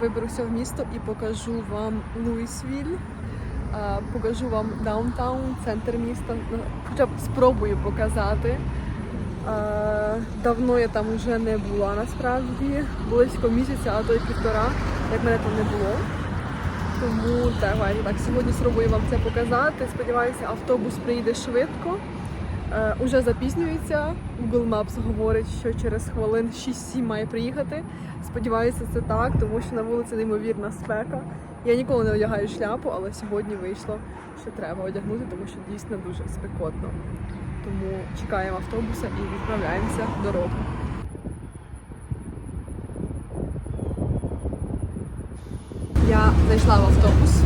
виберуся в місто і покажу вам Луїсвіль. Покажу вам даунтаун, центр міста. Ну, Хоча б спробую показати. Давно я там вже не була насправді. Близько місяця, а то й півтора, як мене там не було. Тому давайте так, сьогодні спробую вам це показати. Сподіваюся, автобус приїде швидко. Е, уже запізнюється. Google Maps говорить, що через хвилин 6-7 має приїхати. Сподіваюся, це так, тому що на вулиці неймовірна спека. Я ніколи не одягаю шляпу, але сьогодні вийшло, що треба одягнути, тому що дійсно дуже спекотно. Тому чекаємо автобуса і відправляємося дорогу. Я зайшла в автобус.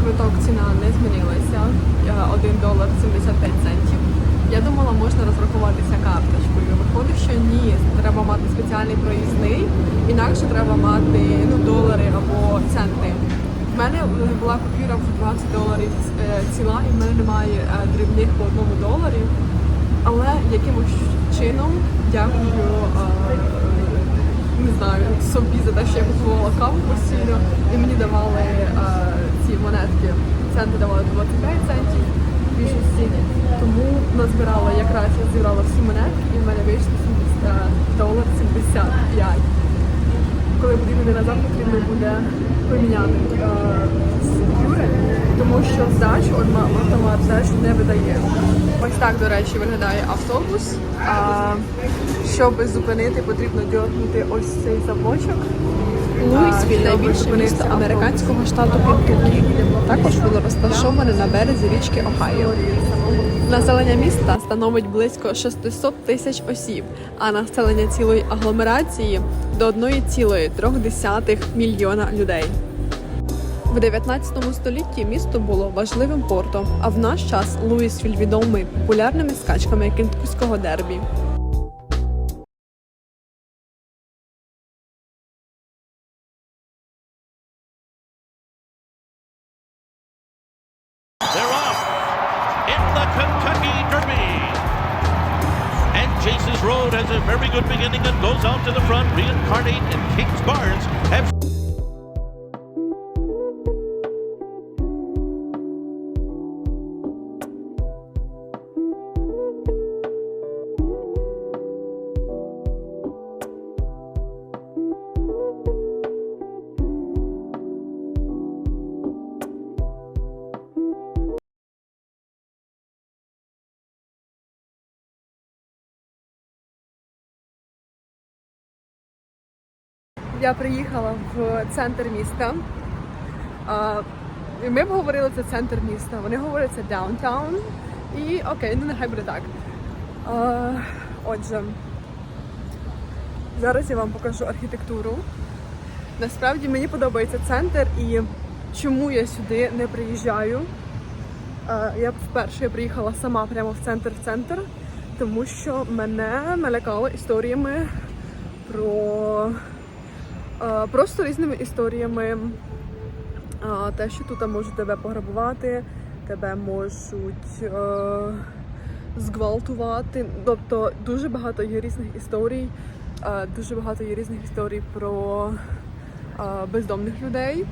Квиток ціна не змінилася. 1 долар 75 центів. Я думала, можна розрахуватися карточкою. Виходить, що ні, треба мати спеціальний проїзний, інакше треба мати ну, долари або центи. В мене була купюра в 20 доларів е, ціла, і в мене немає е, дрібних по одному доларі. Але якимось чином дякую е, не знаю, собі за те, що я купувала каву постійно, і мені давали е, ці монетки. Центи давали 25 центів більшості. Тому назбирала якраз я зібрала всі монетки, і в мене вийшло 70 долар 75. Коли буде йти назад, потрібно буде поміняти е, купюри, тому що здачу автомат здачу не видає. Ось так, до речі, виглядає автобус. А, щоб зупинити, потрібно дьорнути ось цей замочок. Луїсвіль найбільше місто американського штату Кентукі. Також воно розташоване на березі річки Огайо. Населення міста становить близько 600 тисяч осіб, а населення цілої агломерації до 1,3 мільйона людей. В 19 столітті місто було важливим портом, а в наш час Луїсвіль відомий популярними скачками кентукського дербі. Я приїхала в центр міста. І ми б говорили це центр міста. Вони говорять це даунтаун. І окей, ну нехай буде так. Отже, зараз я вам покажу архітектуру. Насправді мені подобається центр і чому я сюди не приїжджаю. Я вперше приїхала сама прямо в центр в центр, тому що мене налякало історіями про Просто різними історіями. Е, Те, що тут можуть тебе пограбувати, тебе можуть е, зґвалтувати. Тобто дуже багато є різних історій, е, дуже багато є різних історій про е, бездомних людей.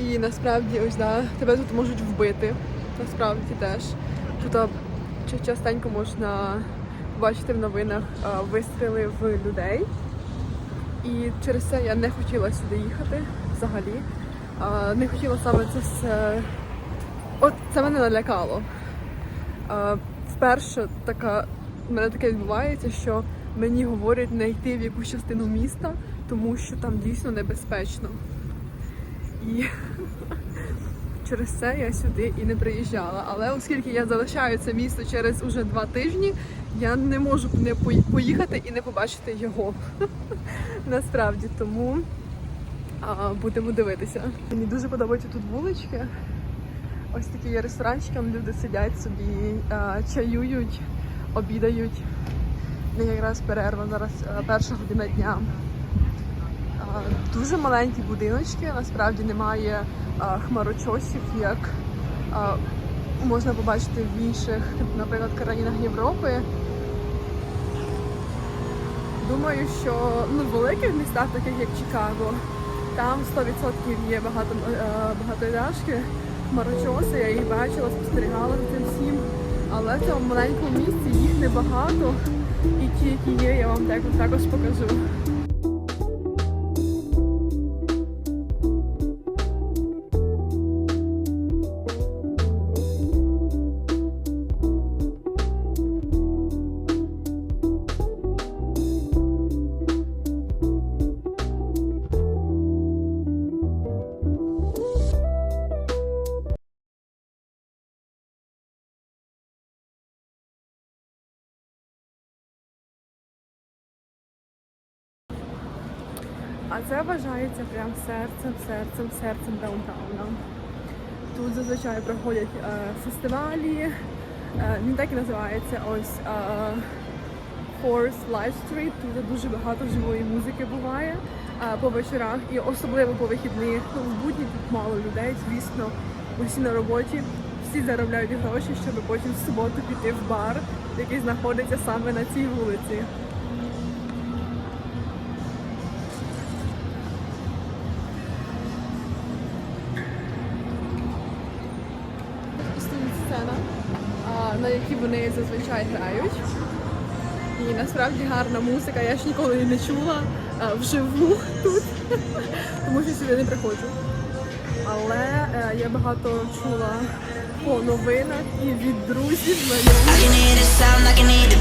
І насправді ось да, тебе тут можуть вбити. Насправді теж. Тут частенько можна бачити в новинах е, вистріли в людей. І через це я не хотіла сюди їхати взагалі. Не хотіла саме це все. От це мене налякало. Вперше така, в мене таке відбувається, що мені говорять не йти в якусь частину міста, тому що там дійсно небезпечно. І через це я сюди і не приїжджала. Але оскільки я залишаю це місто через уже два тижні, я не можу не поїхати і не побачити його насправді тому а, будемо дивитися. Мені дуже подобаються тут вулички. Ось такі є ресторанчики, там люди сидять собі, а, чаюють, обідають. Якраз перерва зараз а, перша година дня. Дуже маленькі будиночки, насправді немає хмарочосів, як можна побачити в інших, наприклад, країнах Європи. Думаю, що ну, в великих містах, таких як Чикаго, Там 100% є багато е, хмарочоси, я їх бачила, спостерігала за цим всім. Але в цьому маленькому місці їх небагато. І ті, які є, я вам також покажу. А це вважається прям серцем, серцем, серцем даунтауна. Тут зазвичай проходять е, фестивалі. Е, він так і називається ось е, Force Live Street. Тут дуже багато живої музики буває е, по вечорах і особливо по вихідних. Ну, в будні тут мало людей, звісно, усі на роботі. Всі заробляють гроші, щоб потім в суботу піти в бар, який знаходиться саме на цій вулиці. Вони зазвичай грають. І насправді гарна музика, я ж ніколи її не чула а, вживу тут, тому що сюди не приходжу. Але е, я багато чула по новинах і від друзів знайомих. can hear the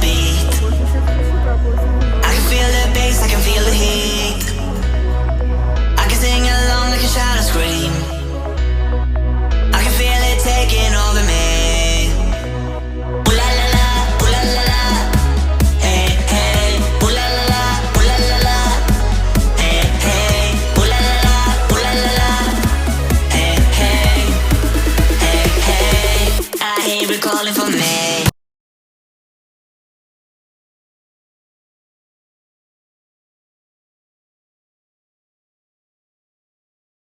calling for me.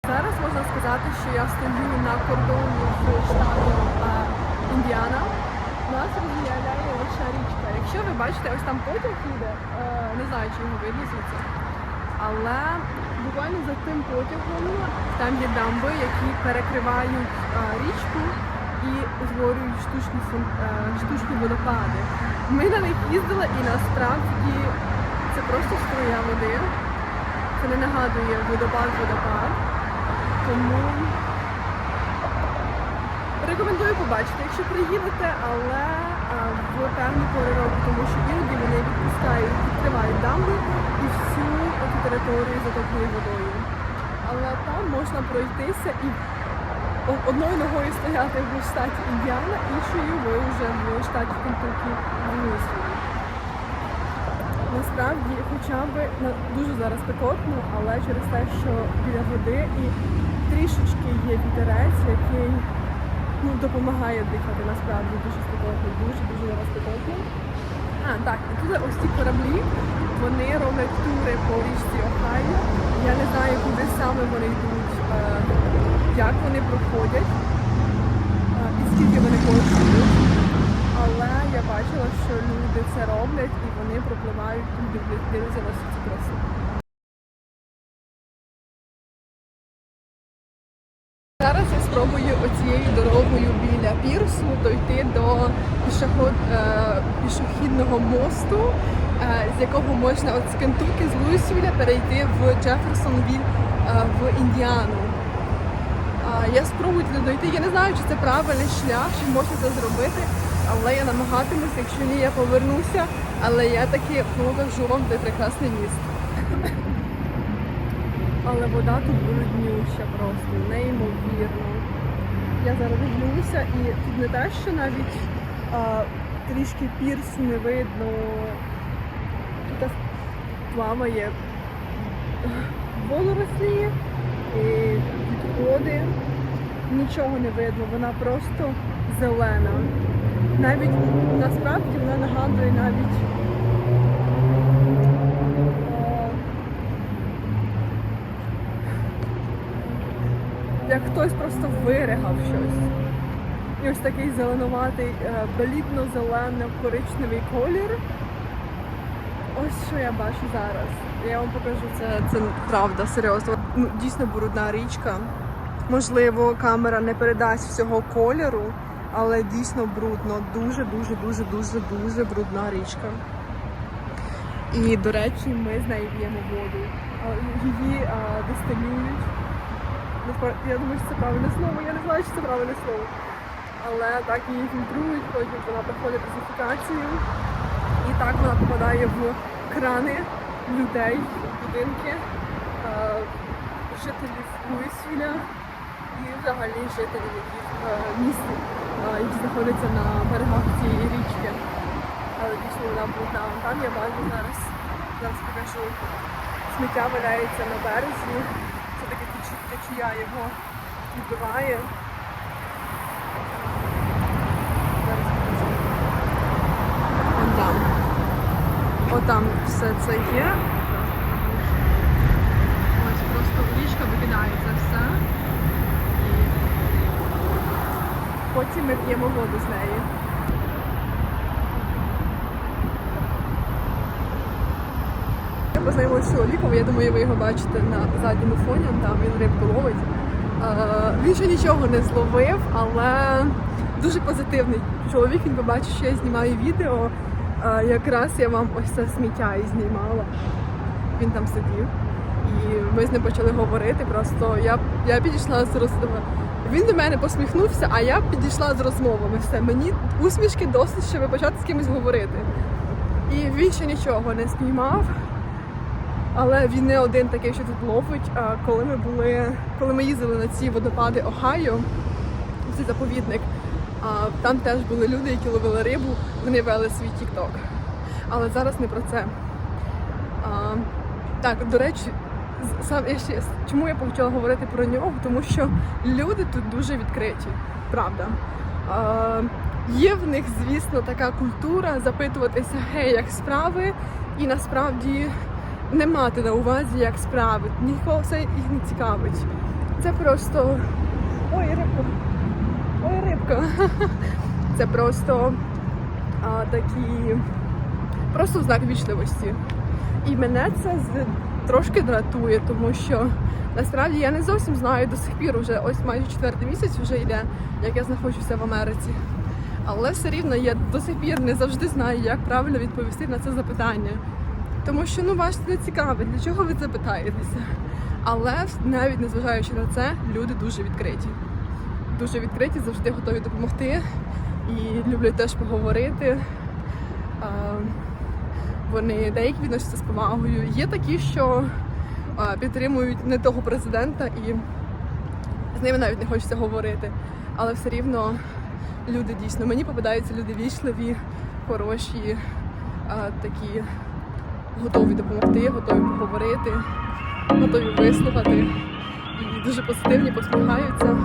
Зараз можна сказати, що я стою на кордоні з штатом Індіана. Нас розділяє лише річка. Якщо ви бачите, ось там потяг їде, е, не знаю, чи його видно. Але буквально за тим потягом там є дамби, які перекривають е, річку і утворюють штучні, е, штучні водопади. Ми на них їздили і насправді це просто струя води. Це не нагадує водопад-водопад. Тому рекомендую побачити, якщо приїдете, але а, в певні пори року, тому що іноді вони відпускають, відкривають дамби і всю цю територію затоплює водою. Але там можна пройтися і одною ногою стояти в штаті Індіана, іншою ви вже в штаті Кентукі в Луїсвілі. Насправді, хоча б дуже зараз спекотно, але через те, що біля води і трішечки є вітерець, який ну, допомагає дихати насправді дуже спекотно, дуже дуже зараз спекотно. А, так, і тут ось ці кораблі, вони роблять тури по річці Охайо. Я не знаю, куди саме вони йдуть, е, як вони проходять е, і скільки вони коштують. Але я бачила, що люди це роблять і вони пропливають туди, дивляться на всю цю красу. Зараз я спробую оцією дорогою біля пірсу дойти до пішоход, е, пішохідного мосту, е, з якого можна от з Кентукі, з Луїсвіля перейти в Джеферсонвіль е, в Індіану. Я спробую туди дойти. Я не знаю, чи це правильний шлях, чи можна це зробити, але я намагатимуся, якщо ні, я повернуся. Але я таки покажу вам де прекрасне місто. Але вода тут бруднюща просто, неймовірно. Я зараз дивлюся і тут не те, що навіть а, трішки пірсу не видно. Тут плаває водорослі і відходи. Нічого не видно, вона просто зелена. Навіть насправді вона нагадує навіть. е, Як хтось просто виригав щось. І ось такий зеленуватий, е, блідно-зелено-коричневий колір. Ось що я бачу зараз. Я вам покажу це. Це правда, серйозно. Ну, дійсно брудна річка. Можливо, камера не передасть всього кольору, але дійсно брудно. Дуже, дуже, дуже, дуже, дуже брудна річка. І, до речі, ми з нею п'ємо воду. Її а, дистилюють. Я думаю, що це правильне слово. Я не знаю, чи це правильне слово. Але так її фільтрують, потім вона проходить дезінфікацію. Так вона попадає в крани людей, будинки, е, жителів Луїсвіля і взагалі жителів е, міст, е, які знаходяться на берегах цієї річки. Дійсно вона брудна. Там я бачу зараз, зараз покажу. Сміття валяється на березі. Це таке теч- течія його відбиває. Зараз покажу. Вон там. Отам все це є. Ось просто в річка викидається все. І потім ми п'ємо воду з неї. Я познайомилася з чоловіком, я думаю, ви його бачите на задньому фоні, там він рибку ловить. Е, Він ще нічого не зловив, але дуже позитивний чоловік. Він побачив, що я знімаю відео. Е, Якраз я вам ось це сміття і знімала. Він там сидів. І ми з ним почали говорити. Просто я, я підійшла з розмовами. Він до мене посміхнувся, а я підійшла з розмовами. Все, мені усмішки досить, щоб почати з кимось говорити. І він ще нічого не знімав. Але він не один такий, що тут ловить. А коли ми були, коли ми їздили на ці водопади Огайо, цей заповідник, а, там теж були люди, які ловили рибу, вони вели свій тік-ток. Але зараз не про це. А, так, до речі, сам я ще чому я почала говорити про нього? Тому що люди тут дуже відкриті, правда. А, є в них, звісно, така культура запитуватися, гей, як справи, і насправді не мати на увазі, як справи. Нікого це їх не цікавить. Це просто. Ой, рибка. Ой. Це просто а, такі просто знак вічливості. І мене це з- трошки дратує, тому що насправді я не зовсім знаю до сих пір, уже ось майже четвертий місяць вже йде, як я знаходжуся в Америці. Але все рівно я до сих пір не завжди знаю, як правильно відповісти на це запитання. Тому що ну вас не цікавить, для чого ви це питаєтеся. Але навіть незважаючи на це, люди дуже відкриті. Дуже відкриті, завжди готові допомогти і люблять теж поговорити. Вони деякі відносяться з повагою. Є такі, що підтримують не того президента і з ними навіть не хочеться говорити. Але все рівно люди дійсно мені попадаються люди вічливі, хороші, такі готові допомогти, готові поговорити, готові вислухати і дуже позитивні, посміхаються.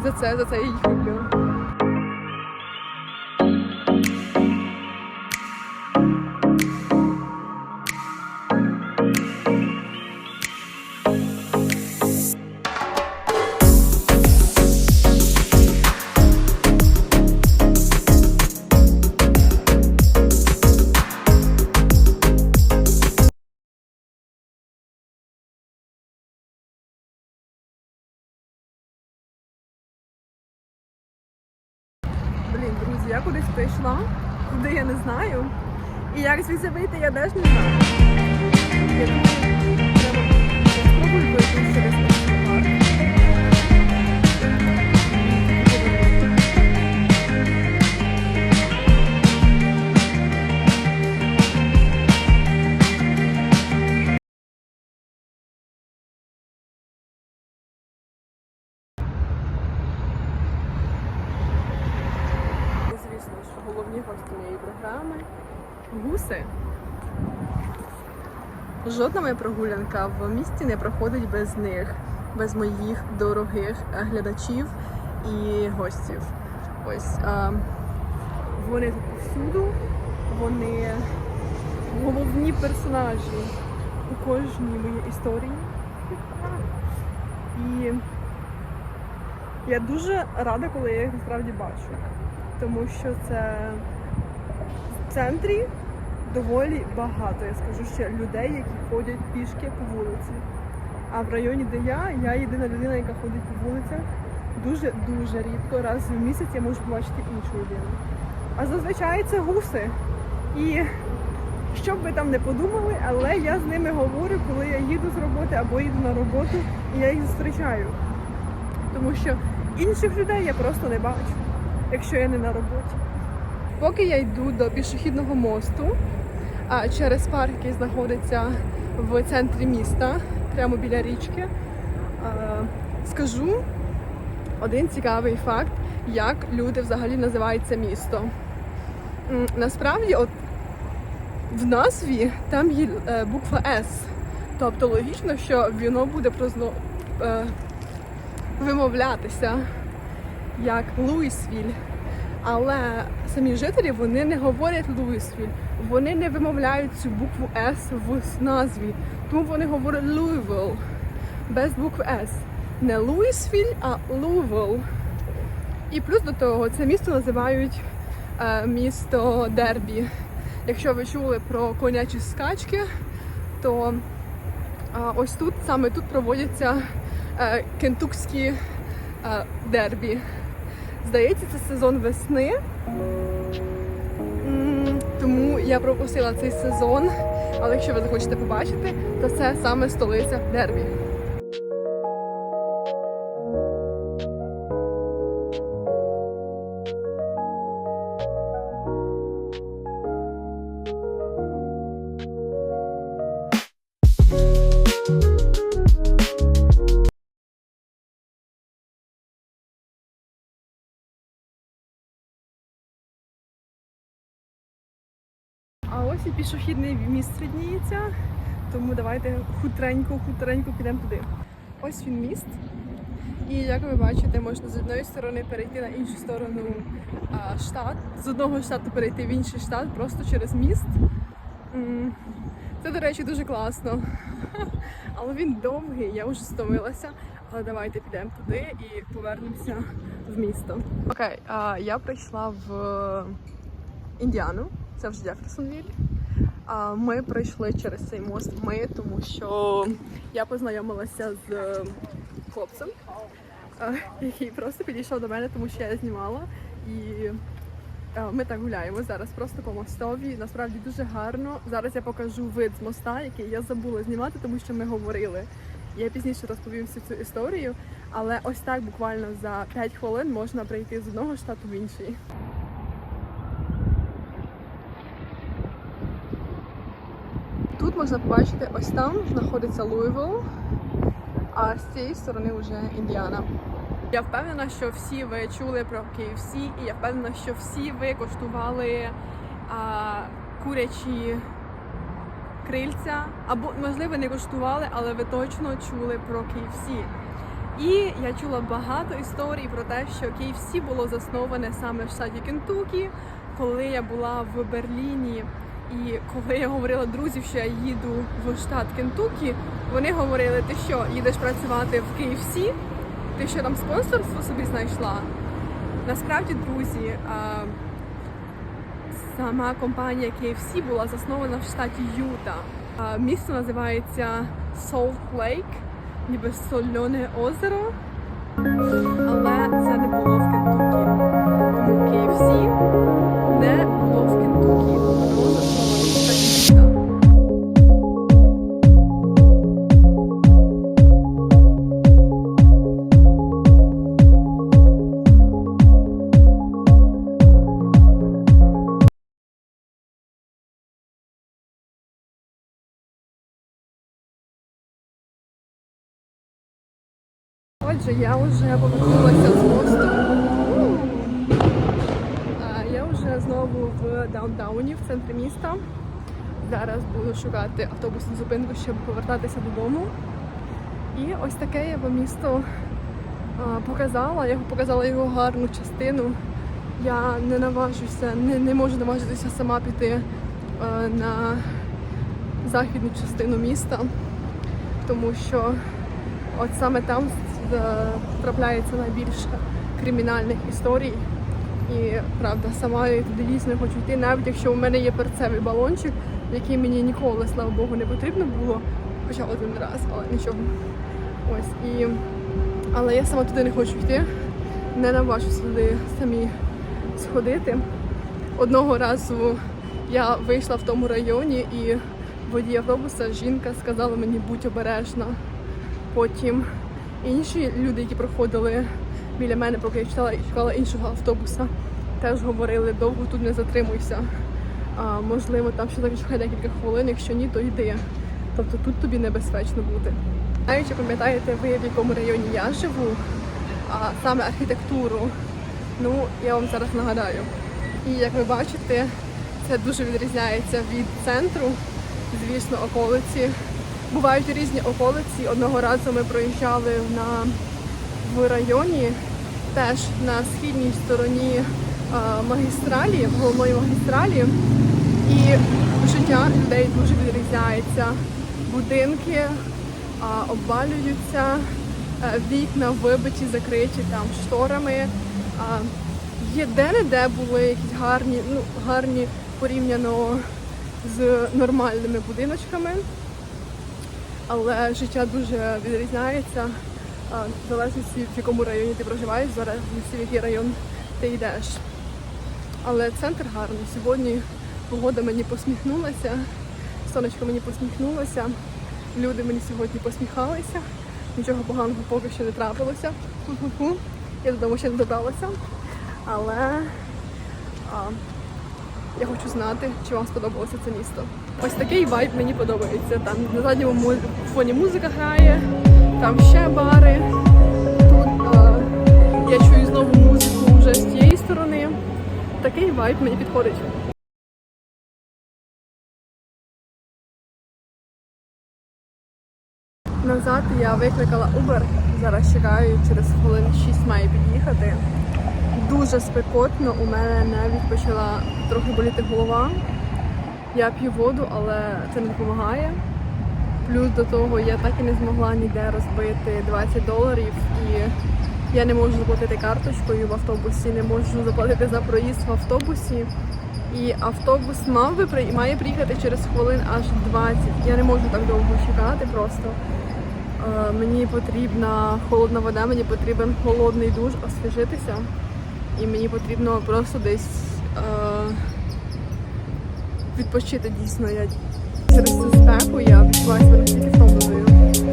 За це, за це я їх люблю. Блін, друзі, я кудись прийшла, куди я не знаю. І як звідси вийти, я теж не знаю. Треба спробую через Жодна моя прогулянка в місті не проходить без них, без моїх дорогих е, глядачів і гостів. Ось а, вони тут повсюду, вони головні персонажі у кожній моїй історії. І я дуже рада, коли я їх насправді бачу. Тому що це в центрі доволі багато, я скажу ще, людей, які ходять пішки по вулиці. А в районі, де я, я єдина людина, яка ходить по вулицях. Дуже-дуже рідко, раз в місяць я можу побачити іншу людину. А зазвичай це гуси. І що б ви там не подумали, але я з ними говорю, коли я їду з роботи або їду на роботу, і я їх зустрічаю. Тому що інших людей я просто не бачу, якщо я не на роботі. Поки я йду до пішохідного мосту, а через парк, який знаходиться в центрі міста, прямо біля річки, скажу один цікавий факт, як люди взагалі називають це місто. Насправді, от в назві там є е, буква С. Тобто логічно, що воно буде прозно, е, вимовлятися як Луїсвіль. Але самі жителі вони не говорять Луїсвіль, вони не вимовляють цю букву С в назві. Тому вони говорять Луївіл без букви С. Не Луїсвіль, а Лувел. І плюс до того, це місто називають е, місто Дербі. Якщо ви чули про конячі скачки, то е, ось тут саме тут проводяться е, кентукські е, дербі. Здається, це сезон весни. Тому я пропустила цей сезон. Але якщо ви захочете побачити, то це саме столиця Дербі. Ось і пішохідний міст видніється, тому давайте хутренько, хутренько підемо туди. Ось він міст. І як ви бачите, можна з одної сторони перейти на іншу сторону а, штат, з одного штату перейти в інший штат просто через міст. Це, до речі, дуже класно. Але він довгий, я вже стомилася. Але давайте підемо туди і повернемося в місто. Окей, а, я прийшла в Індіану, це вже Джеферсонвіль. Ми пройшли через цей мост. Ми, тому що я познайомилася з е, хлопцем, е, який просто підійшов до мене, тому що я знімала. І е, ми так гуляємо зараз просто по мостові. Насправді дуже гарно. Зараз я покажу вид з моста, який я забула знімати, тому що ми говорили. Я пізніше розповім всю цю історію, але ось так буквально за 5 хвилин можна прийти з одного штату в інший. Можна побачити, ось там знаходиться Луївилл, а з цієї сторони вже Індіана. Я впевнена, що всі ви чули про KFC, і я впевнена, що всі ви коштували а, курячі крильця, або можливо не коштували, але ви точно чули про KFC. І я чула багато історій про те, що KFC було засноване саме в штаті Кентукі, коли я була в Берліні. І коли я говорила друзів, що я їду в штат Кентукі, вони говорили: ти що, їдеш працювати в KFC? Ти що там спонсорство собі знайшла? Насправді, друзі, сама компанія KFC була заснована в штаті Юта. Місто називається Salt Lake, ніби соляне озеро. Але це не було в Кентукі. Тому KFC Отже, я вже повернулася з мосту. Я вже знову в даунтауні, в центрі міста. Зараз буду шукати автобусну зупинку, щоб повертатися додому. І ось таке я вам місто показала. Я показала його гарну частину. Я не наважуся, не, не можу наважитися сама піти на західну частину міста, тому що От саме там трапляється найбільше кримінальних історій. І правда, сама я туди дійсно хочу йти, навіть якщо у мене є перцевий балончик, який мені ніколи, слава Богу, не потрібно було, хоча один раз, але нічого. Ось і але я сама туди не хочу йти, не наважуся туди самі сходити. Одного разу я вийшла в тому районі і водій автобуса жінка сказала мені будь обережна. Потім інші люди, які проходили біля мене, поки я читала і чекала іншого автобуса, теж говорили, довго тут не затримуйся. А, можливо, там ще зачекай декілька хвилин, якщо ні, то йди. Тобто тут тобі небезпечно бути. Навіть чи пам'ятаєте ви, в якому районі я живу, а саме архітектуру, ну я вам зараз нагадаю. І як ви бачите, це дуже відрізняється від центру, звісно, околиці. Бувають різні околиці. Одного разу ми проїжджали на в районі, теж на східній стороні магістралі, головної магістралі. І життя людей дуже відрізняється. Будинки обвалюються, е, вікна вибиті, закриті там шторами. Є де-не-де були якісь гарні, ну гарні порівняно з нормальними будиночками. Але життя дуже відрізняється. В залежності, в якому районі ти проживаєш, в залежності, в який район ти йдеш. Але центр гарний. Сьогодні погода мені посміхнулася, сонечко мені посміхнулося, люди мені сьогодні посміхалися. Нічого поганого поки що не трапилося. Я додому ще не добралася. Але а, я хочу знати, чи вам сподобалося це місто. Ось такий вайб мені подобається. Там на задньому му- фоні музика грає, там ще бари. Тут а, я чую знову музику вже з тієї сторони. Такий вайб мені підходить. Назад я викликала Uber. Зараз чекаю, через хвилин 6 має під'їхати. Дуже спекотно, у мене навіть почала трохи боліти голова. Я п'ю воду, але це не допомагає. Плюс до того я так і не змогла ніде розбити 20 доларів і я не можу заплатити карточкою в автобусі, не можу заплатити за проїзд в автобусі. І автобус мав би має приїхати через хвилин аж 20. Я не можу так довго чекати просто. Е, мені потрібна холодна вода, мені потрібен холодний душ, освіжитися. І мені потрібно просто десь е, відпочити дійсно. Я через цю я відчуваюся настільки втомленою.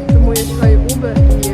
Тому я чекаю Uber і